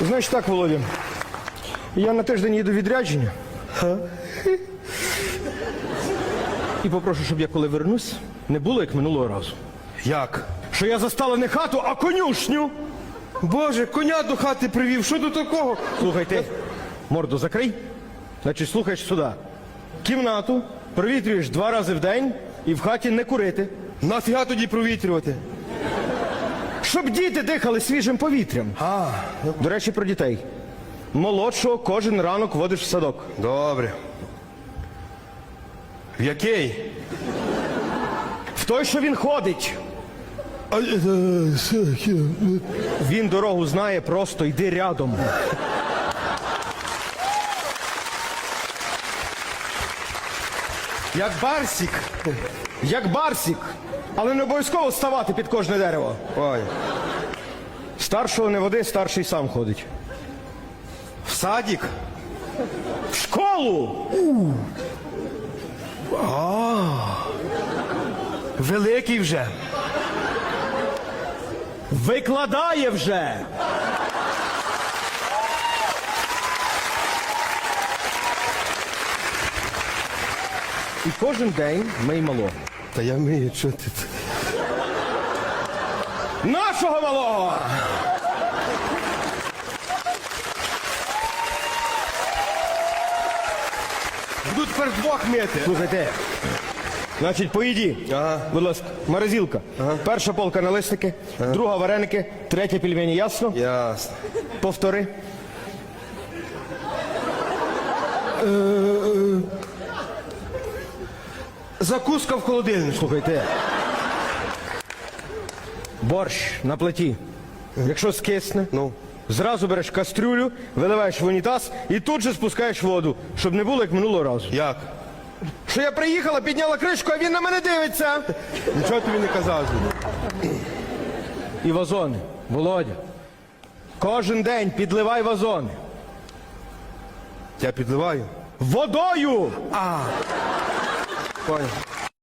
Значить так, Володя. Я на тиждень їду відрядження. І попрошу, щоб я коли вернусь, не було як минулого разу. Як? Що я застала не хату, а конюшню. Боже, коня до хати привів. Що до такого? Слухайте, морду закрий. Значить, слухаєш сюди. Кімнату провітрюєш два рази в день і в хаті не курити. Нафіга тоді провітрювати? Щоб діти дихали свіжим повітрям. А, До речі, про дітей. Молодшого кожен ранок водиш в садок. добре. В який? В той, що він ходить. А, е, е, Він дорогу знає, просто йди рядом. Як барсік. Як барсік. Але не обов'язково ставати під кожне дерево. Ой. Старшого не води, старший сам ходить. В садік? В школу! Великий вже. Викладає вже! І кожен день мий малого. Та я мию, що ти? Нашого малого! Буду тепер двох мити. Слухайте. Значить, поїді. Ага. Будь ласка, морозилка. Перша полка на листики, друга вареники, третя пельмені, ясно? Ясно. Повтори. Закуска в холодильнику. Слухайте. Борщ на плиті. Якщо скисне, Ну. зразу береш кастрюлю, виливаєш в унітаз і тут же спускаєш воду, щоб не було як минулого разу. Як? Що я приїхала, підняла кришку, а він на мене дивиться. Нічого тобі не казав. І вазони. Володя. Кожен день підливай вазони. Я підливаю. Водою! 不好